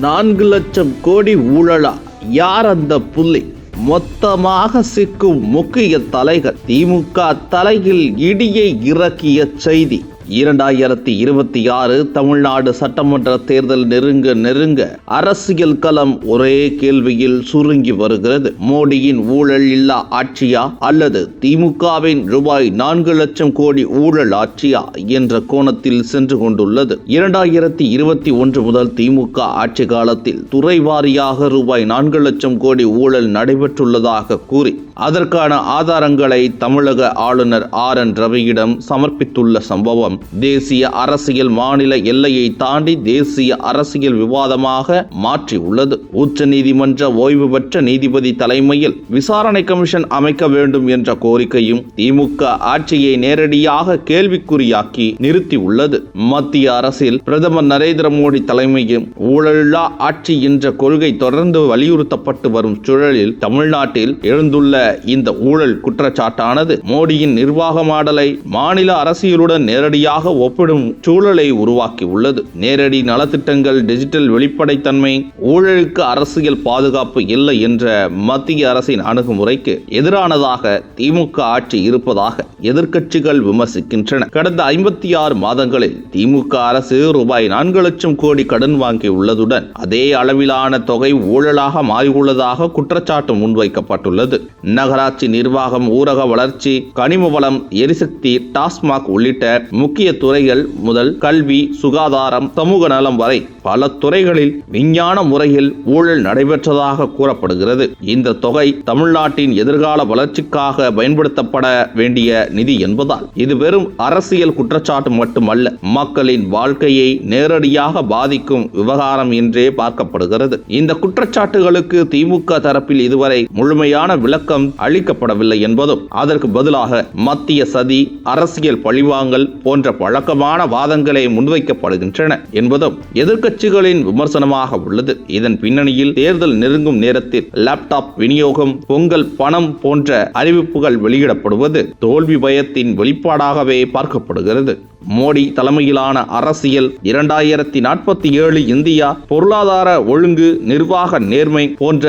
நான்கு லட்சம் கோடி ஊழலா? யார் அந்த புள்ளி மொத்தமாக சிக்கும் முக்கிய தலைகள். திமுக தலையில் இடியை இறக்கிய செய்தி. இரண்டாயிரத்தி இருபத்தி ஆறு தமிழ்நாடு சட்டமன்ற தேர்தல் நெருங்க நெருங்க அரசியல் களம் ஒரே கேள்வியில் சுருங்கி வருகிறது. மோடியின் ஊழல் இல்லா ஆட்சியா? அல்லது திமுகவின் ரூபாய் நான்கு லட்சம் கோடி ஊழல் ஆட்சியா? என்ற கோணத்தில் சென்று கொண்டுள்ளது. இரண்டாயிரத்தி இருபத்தி ஒன்று முதல் திமுக ஆட்சி காலத்தில் துறை வாரியாக ரூபாய் நான்கு லட்சம் கோடி ஊழல் நடைபெற்றுள்ளதாக கூறி அதற்கான ஆதாரங்களை தமிழக ஆளுநர் ஆர் என் ரவியிடம் சமர்ப்பித்துள்ள சம்பவம். தேசிய அரசியல் மாநில எல்லையை தாண்டி தேசிய அரசியல் விவாதமாக மாற்றியுள்ளது உச்ச நீதிமன்ற ஓய்வு பெற்ற நீதிபதி தலைமையில் விசாரணை கமிஷன் அமைக்க வேண்டும் என்ற கோரிக்கையும் திமுக ஆட்சியை நேரடியாக கேள்விக்குறியாக்கி நிறுத்தியுள்ளது மத்திய அரசில் பிரதமர் நரேந்திர மோடி தலைமையில் ஊழலில்லா ஆட்சி என்ற கொள்கை தொடர்ந்து வலியுறுத்தப்பட்டு வரும் சூழலில் தமிழ்நாட்டில் எழுந்துள்ள இந்த ஊழல் குற்றச்சாட்டானது மோடியின் நிர்வாக மாடலை மாநில அரசியலுடன் நேரடியாக ஒப்பிடும் சூழலை உருவாக்கி உள்ளது நேரடி நலத்திட்டங்கள் டிஜிட்டல் வெளிப்படைத்தன்மை ஊழலுக்கு அரசியல் பாதுகாப்பு இல்லை என்ற மத்திய அரசின் அணுகுமுறைக்கு எதிரானதாக திமுக ஆட்சி இருப்பதாக எதிர்க்கட்சிகள் விமர்சிக்கின்றன. கடந்த ஐம்பத்தி ஆறு மாதங்களில் திமுக அரசு ரூபாய் நான்கு லட்சம் கோடி கடன் வாங்கி உள்ளதுடன் அதே அளவிலான தொகை ஊழலாக மாறியுள்ளதாக குற்றச்சாட்டு முன்வைக்கப்பட்டுள்ளது. நகராட்சி நிர்வாகம் ஊரக வளர்ச்சி கனிம வளம் எரிசக்தி டாஸ்மாக் உள்ளிட்ட முக்கிய துறைகள் முதல் கல்வி சுகாதாரம் சமூக நலம் வரை பல துறைகளில் விஞ்ஞான முறையில் ஊழல் நடைபெற்றதாக கூறப்படுகிறது. இந்த தொகை தமிழ்நாட்டின் எதிர்கால வளர்ச்சிக்காக பயன்படுத்தப்பட வேண்டிய நிதி என்பதால் இது வெறும் அரசியல் குற்றச்சாட்டு மட்டுமல்ல மக்களின் வாழ்க்கையை நேரடியாக பாதிக்கும் விவகாரம் என்றே பார்க்கப்படுகிறது. இந்த குற்றச்சாட்டுகளுக்கு திமுக தரப்பில் இதுவரை முழுமையான விளக்கம் அளிக்கப்படவில்லை என்பதும் அதற்கு பதிலாக மத்திய சதி அரசியல் பழிவாங்கல் போன்ற பழக்கமான வாதங்களே முன்வைக்கப்படுகின்றன என்பதும் எதிர்க்கட்சிகளின் விமர்சனமாக உள்ளது. இதன் பின்னணியில் தேர்தல் நெருங்கும் நேரத்தில் லேப்டாப் விநியோகம் பொங்கல் பணம் போன்ற அறிவிப்புகள் வெளியிடப்படுவது தோல்வி பயத்தின் வெளிப்பாடாகவே பார்க்கப்படுகிறது. மோடி தலைமையிலான அரசியல் இரண்டாயிரத்தி நாற்பத்தி ஏழு இந்தியா பொருளாதார ஒழுங்கு நிர்வாக நேர்மை போன்ற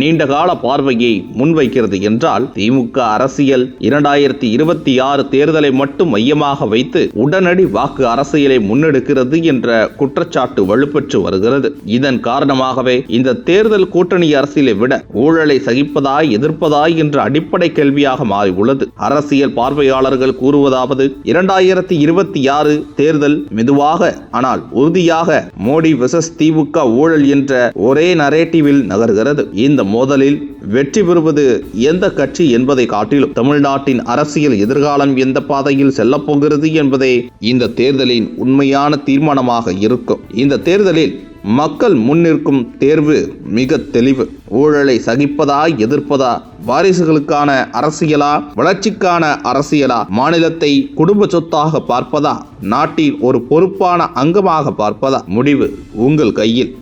நீண்டகால பார்வையை முன்வைக்கிறது இருக்கிறது என்றால் திமுக அரசியல் இரண்டாயிரத்தி இருபத்தி ஆறு தேர்தலை மட்டும் மையமாக வைத்து உடனடி வாக்கு அரசியலை முன்னெடுக்கிறது என்ற குற்றச்சாட்டு வலுப்பெற்று வருகிறது. இதன் காரணமாகவே இந்த தேர்தல் கூட்டணி அரசியலை விட ஊழலை சகிப்பதாய் எதிர்ப்பதாய் என்ற அடிப்படை கேள்வியாக மாறியுள்ளது. அரசியல் பார்வையாளர்கள் கூறுவதாவது இரண்டாயிரத்தி இருபத்தி ஆறு தேர்தல் மெதுவாக ஆனால் உறுதியாக மோடி விசஸ் திமுக ஊழல் என்ற ஒரே நரேட்டிவில் நகர்கிறது. இந்த மோதலில் வெற்றி பெறுவது எந்த கட்சி என்பதை காட்டிலும் தமிழ்நாட்டின் அரசியல் எதிர்காலம் எந்த பாதையில் செல்லப்போகிறது என்பதே இந்த தேர்தலின் உண்மையான தீர்மானமாக இருக்கும். இந்த தேர்தலில் மக்கள் முன்னிற்கும் தேர்வு மிக தெளிவு. ஊழலை சகிப்பதா எதிர்ப்பதா வாரிசுகளுக்கான அரசியலா வளர்ச்சிக்கான அரசியலா மாநிலத்தை குடும்ப சொத்தாக பார்ப்பதா நாட்டின் ஒரு பொறுப்பான அங்கமாக பார்ப்பதா? முடிவு உங்கள் கையில்.